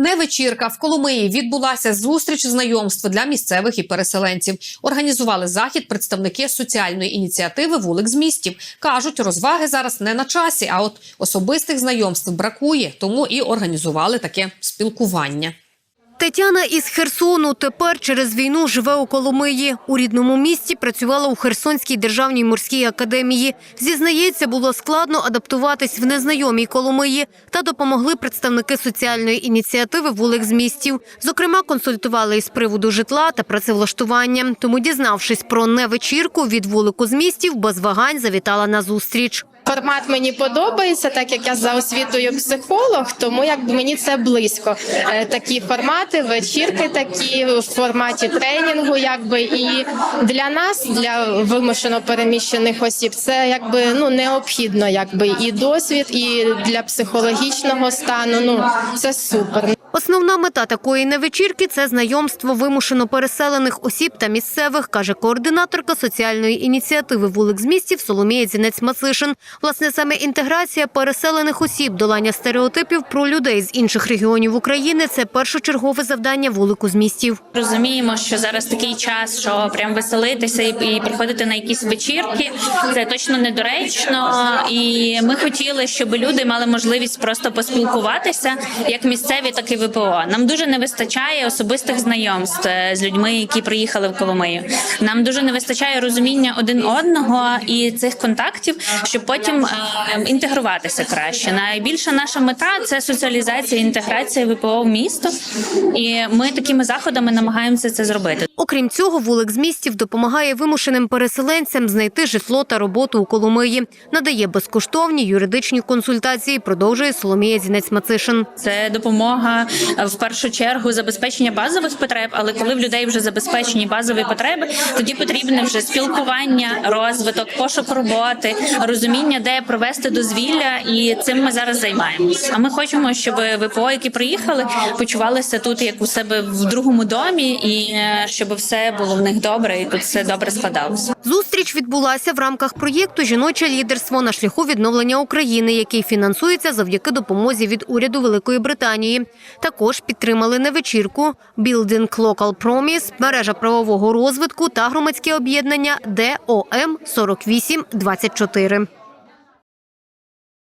Не вечірка в Коломиї відбулася зустріч знайомства для місцевих і переселенців. Організували захід представники соціальної ініціативи Вулик з містів. кажуть, розваги зараз не на часі, а от особистих знайомств бракує, тому і організували таке спілкування. Тетяна із Херсону тепер через війну живе у Коломиї. У рідному місті працювала у Херсонській державній морській академії. Зізнається, було складно адаптуватись в незнайомій Коломиї та допомогли представники соціальної ініціативи вулик з містів. Зокрема, консультували із приводу житла та працевлаштування. Тому, дізнавшись про невечірку від вулику з містів, без вагань завітала на зустріч. Формат мені подобається, так як я за освітою психолог, тому якби мені це близько. Е, Такі формати, вечірки такі в форматі тренінгу, якби і для нас, для вимушено переміщених осіб, це якби ну необхідно, якби і досвід, і для психологічного стану. Ну це супер. Основна мета такої невечірки – це знайомство вимушено переселених осіб та місцевих, каже координаторка соціальної ініціативи «Вулик з містів» Соломія Зінець-Мацишин. Власне, саме інтеграція переселених осіб, долання стереотипів про людей з інших регіонів України – це першочергове завдання «Вулику з містів». Розуміємо, що зараз такий час, що прям веселитися і приходити на якісь вечірки. Це точно недоречно. І ми хотіли, щоб люди мали можливість просто поспілкуватися, як місцеві, так і ВПО. Нам дуже не вистачає особистих знайомств е, з людьми, які приїхали в Коломию. Нам дуже не вистачає розуміння один одного і цих контактів, щоб потім е, інтегруватися краще. Найбільша наша мета це соціалізація, інтеграція ВПО в місто. І ми такими заходами намагаємося це зробити. Окрім цього, «Вулик з містів» допомагає вимушеним переселенцям знайти житло та роботу у Коломиї. Надає безкоштовні юридичні консультації, продовжує Соломія Зінець-Мацишин. Це допомога в першу чергу забезпечення базових потреб. Але коли в людей вже забезпечені базові потреби, тоді потрібне вже спілкування, розвиток, пошук роботи, розуміння, де провести дозвілля, і цим ми зараз займаємось. А ми хочемо, щоб ВПО, які приїхали, почувалися тут як у себе в другому домі, і е, щоб все було в них добре, і тут все добре складалося. Зустріч відбулася в рамках проєкту Жіноче лідерство на шляху відновлення України, який фінансується завдяки допомозі від уряду Великої Британії. Також підтримали невечірку Building Local Promise, мережа правового розвитку та громадське об'єднання ДОМ 4824.